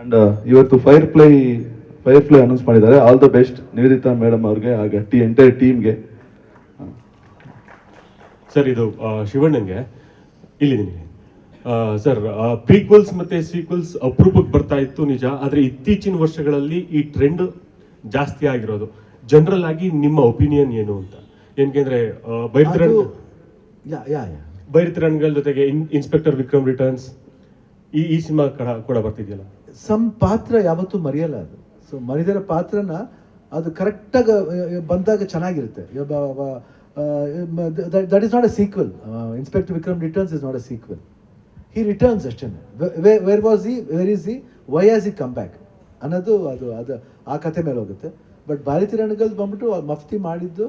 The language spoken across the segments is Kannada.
ಅಂಡ್ ಇವತ್ತು fire ply fire ply announce ಮಾಡಿದ್ದಾರೆ. All the best Nivedita madam ಅವ್ರಿಗೆ ಹಾಗೆ ಟಿ ಎಂಟೈರ್ ಟೀಮ್ಗೆ ಸರ್ ಇದು ಶಿವಣ್ಣನಿಗೆ ಶಿವಣ್ಣಂಗೆ. ಇಲ್ಲಿದ್ದೀನಿ ಸರ್ ಪ್ರೀಕ್ವಲ್ಸ್ ಮತ್ತೆ ಸೀಕ್ವಲ್ಸ್ ಅಪರೂಪಕ್ಕೆ ಬರ್ತಾ ಇತ್ತು ನಿಜ. ಆದರೆ ಇತ್ತೀಚಿನ ವರ್ಷಗಳಲ್ಲಿ ಈ ಟ್ರೆಂಡ್ ಜಾಸ್ತಿ ಆಗಿರೋದು. ಜನರಲ್ ಆಗಿ ನಿಮ್ಮ ಒಪಿನಿಯನ್ ಏನು ಅಂತ. ಏನ್ಕೆಂದ್ರೆ ಬೈರತಿರಣ್ ಬೈರತಿರಣ್ಗಳ ಜೊತೆಗೆ ಇನ್ಸ್ಪೆಕ್ಟರ್ ವಿಕ್ರಮ್ ರಿಟರ್ನ್ಸ್ ಈ ಈ ಸಿನಿಮಾ ಕಡ, ಕೂಡ ಬರ್ತಿದೆಯಲ್ಲ? ಸಮ್ ಪಾತ್ರ ಯಾವತ್ತೂ ಮರೆಯಲ್ಲ ಅದು. ಸೊ ಮರಿದಿರೋ ಪಾತ್ರನ ಅದು ಕರೆಕ್ಟಾಗಿ ಬಂದಾಗ ಚೆನ್ನಾಗಿರುತ್ತೆ. That is not a sequel inspector Vikram returns is not a sequel he returns ಅಷ್ಟೇ where was he where is he why has he come back ಅನ್ನೋದು ಅದು ಅದು ಆ ಕತೆ ಮೇಲೆ ಹೋಗುತ್ತೆ. ಬಟ್ ಭಾರತಿ ರಣಗಲ್ ಬಂದ್ಬಿಟ್ಟು ಮಫ್ತಿ ಮಾಡಿದ್ದು,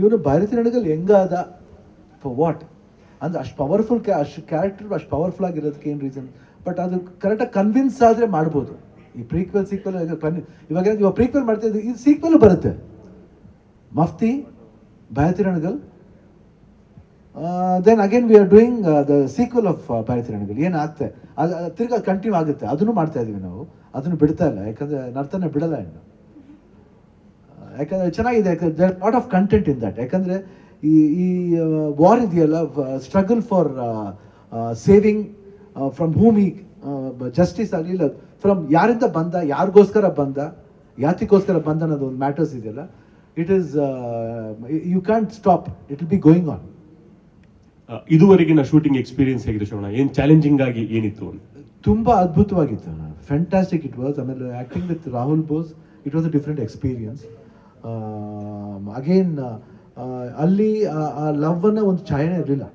ಇವನು ಭಾರತಿ ರಣಗಲ್ ಹೆಂಗಾದ? ಫಾರ್ ವಾಟ್ ಅಂದ್ರೆ ಅಷ್ಟು ಪವರ್ಫುಲ್ ಕ್ಯಾ ಅಷ್ಟು ಕ್ಯಾರೆಕ್ಟರ್ ಅಷ್ಟು ಪವರ್ಫುಲ್ ಆಗಿರೋದಕ್ಕೆ ಏನು ರೀಸನ್ ಬಟ್ ಅದು ಕರೆಕ್ಟಾಗಿ ಕನ್ವಿನ್ಸ್ ಆದರೆ ಮಾಡ್ಬೋದು. ಈ ಪ್ರೀಕ್ವೆಲ್ ಸೀಕ್ವೆಲ್ ಇವಾಗ ಇವಾಗ ಪ್ರೀಕ್ವೆಲ್ ಮಾಡ್ತಾ ಇದ್ದೀವಿ ಇದು ಸೀಕ್ವೆಲ್ ಬರುತ್ತೆ. Mufti ಭಯತಿರಣಗಲ್ then again we are doing the sequel of ಭಯತಿರಣಗಲ್ ಏನು ಏನಾಗುತ್ತೆ ಅದು ತಿರ್ಗಾ ಕಂಟಿನ್ಯೂ ಆಗುತ್ತೆ. ಅದನ್ನು ಮಾಡ್ತಾ ಇದ್ದೀವಿ ನಾವು. ಅದನ್ನು ಬಿಡ್ತಾ ಇಲ್ಲ. ಯಾಕಂದರೆ ನರ್ತನ ಬಿಡಲ್ಲ ಇನ್ನು. ಯಾಕಂದರೆ ಚೆನ್ನಾಗಿದೆ. ಯಾಕಂದ್ರೆ lot of content in that ಯಾಕಂದರೆ ಈ ಈ ವಾರ್ ಇದೆಯಲ್ಲ struggle for saving from whom ಈ ಜಸ್ಟಿಸ್ ಆಗಲಿಲ್ಲ. ಫ್ರಮ್ ಯಾರಿಂದ ಬಂದ ಯಾರಿಗೋಸ್ಕರ ಬಂದ ಯಾತಿಗೋಸ್ಕರ ಬಂದ ಅನ್ನೋದು ಒಂದು ಮ್ಯಾಟರ್ಸ್ ಇದೆಯಲ್ಲ. It is you can't stop it will be going on ಇದುವರೆಗಿನ shooting experience ಹೇಗಿದೆ ಶೋಣ ಏನು ಚಾಲೆಂಜಿಂಗ್ ಆಗಿ ಏನಿತ್ತು? ತುಂಬ ಅದ್ಭುತವಾಗಿತ್ತು. ಫ್ಯಾಂಟಾಸ್ಟಿಕ್ ಇಟ್ ವಾಸ್ ಆಮೇಲೆ acting with Rahul Bose it was a different experience again ಅಲ್ಲಿ ಆ- ಲವ್ ಅನ್ನೋ ಒಂದು ಛಾಯನೇ ಇರಲಿಲ್ಲ.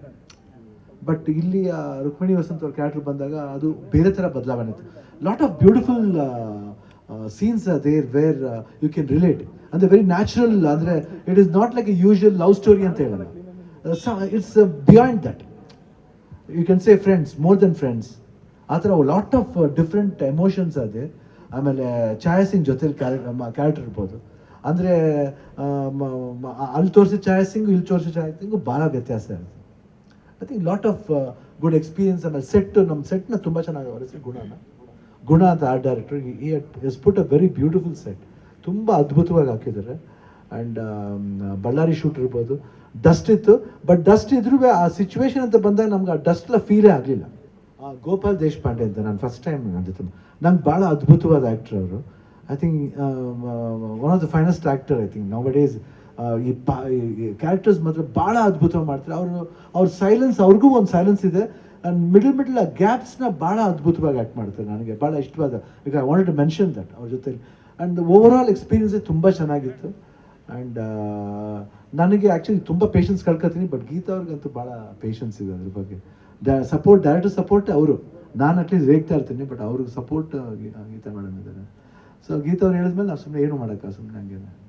ಬಟ್ ಇಲ್ಲಿ ರುಕ್ಮಿಣಿ ವಸಂತ್ ಅವ್ರ ಕ್ಯಾರೆಕ್ಟರ್ ಬಂದಾಗ ಅದು ಬೇರೆ ಥರ ಬದಲಾವಣೆ ಇತ್ತು. Lot of beautiful scenes there where you can relate ಅಂದರೆ ವೆರಿ ನ್ಯಾಚುರಲ್ ಅಂದರೆ it is not like a usual love story ಅಂತ ಹೇಳಲ್ಲ. It's beyond that you can say friends more than friends ಆ ಥರ ಲಾಟ್ ಆಫ್ ಡಿಫ್ರೆಂಟ್ ಎಮೋಷನ್ಸ್ ಅದೇ ಆಮೇಲೆ ಛಾಯಾ ಸಿಂಗ್ ಜೊತೆಲಿ ಕ್ಯಾರೆಕ್ಟರ್ ಇರ್ಬೋದು. ಅಂದರೆ ಅಲ್ಲಿ ತೋರಿಸಿದ ಛಾಯಾ ಸಿಂಗ್ ಇಲ್ಲಿ ತೋರಿಸಿದ ಛಾಯಾ ಸಿಂಗು ಭಾಳ ವ್ಯತ್ಯಾಸ ಇರುತ್ತೆ. I think lot of good experience ಆಮೇಲೆ ಸೆಟ್ ನಮ್ಮ ಸೆಟ್ನ ತುಂಬ ಚೆನ್ನಾಗಿ ಅವ್ರ ಹೆಸರು ಗುಣನ ಗುಣ ಅಂತ art director has put a very beautiful set ತುಂಬ ಅದ್ಭುತವಾಗಿ ಹಾಕಿದ್ದಾರೆ. ಆ್ಯಂಡ್ ಬಳ್ಳಾರಿ ಶೂಟ್ ಇರ್ಬೋದು ಡಸ್ಟ್ ಇತ್ತು ಬಟ್ ಡಸ್ಟ್ ಇದ್ರೂ ಆ ಸಿಚುವೇಶನ್ ಅಂತ ಬಂದಾಗ ನಮ್ಗೆ ಆ ಡಸ್ಟ್ಲ ಫೀಲೇ ಆಗಲಿಲ್ಲ. ಗೋಪಾಲ್ ದೇಶಪಾಂಡೆ ಅಂತ, ನಾನು ಫಸ್ಟ್ ಟೈಮ್ ಜೊತೆ, ನಂಗೆ ಭಾಳ ಅದ್ಭುತವಾದ ಆ್ಯಕ್ಟ್ರ್ ಅವರು. I think one of the finest actor I think nowadays ಈ ಪಾ ಕ್ಯಾರೆಕ್ಟರ್ಸ್ ಮಾತ್ರ ಭಾಳ ಅದ್ಭುತವಾಗಿ ಮಾಡ್ತಾರೆ. ಅವರು, ಅವ್ರ ಸೈಲೆನ್ಸ್ ಅವ್ರಿಗೂ ಒಂದು ಸೈಲೆನ್ಸ್ ಇದೆ. ಆ್ಯಂಡ್ ಮಿಡಲ್ ಮಿಡಲ್ ಆ ಗ್ಯಾಪ್ಸ್ನ ಭಾಳ ಅದ್ಭುತವಾಗಿ ಆ್ಯಕ್ಟ್ ಮಾಡ್ತಾರೆ ನನಗೆ. ಭಾಳ ಇಷ್ಟವಾದ ಈಗ I want to mention that ಅವ್ರ ಜೊತೆ ಆ್ಯಂಡ್ ಓವರ್ ಆಲ್ ಎಕ್ಸ್ಪೀರಿಯನ್ಸ್ ತುಂಬ ಚೆನ್ನಾಗಿತ್ತು. ಆ್ಯಂಡ್ ನನಗೆ ಆ್ಯಕ್ಚುಲಿ ತುಂಬ ಪೇಷನ್ಸ್ ಕಳ್ಕೊತೀನಿ ಬಟ್ ಗೀತಾ ಅವ್ರಿಗಂತೂ ಭಾಳ ಪೇಷನ್ಸ್ ಇದೆ ಅದ್ರ ಬಗ್ಗೆ. ಸಪೋರ್ಟ್ ಡೈರೆಕ್ಟರ್ ಸಪೋರ್ಟ್ ಅವರು. ನಾನು ಅಟ್ಲೀಸ್ಟ್ ರೇಗ್ತಾ ಇರ್ತೀನಿ ಬಟ್ ಅವ್ರಿಗೆ ಸಪೋರ್ಟ್ ಗೀತಾ ಮೇಡಮ್ ಇದ್ದಾರೆ. ಸೊ ಗೀತಾ ಅವ್ರು ಹೇಳಿದ್ಮೇಲೆ ನಾವು ಸುಮ್ಮನೆ ಏನು ಮಾಡೋಕ್ಕ ಸುಮ್ಮನೆ ಹಂಗೆ ಓಕೆ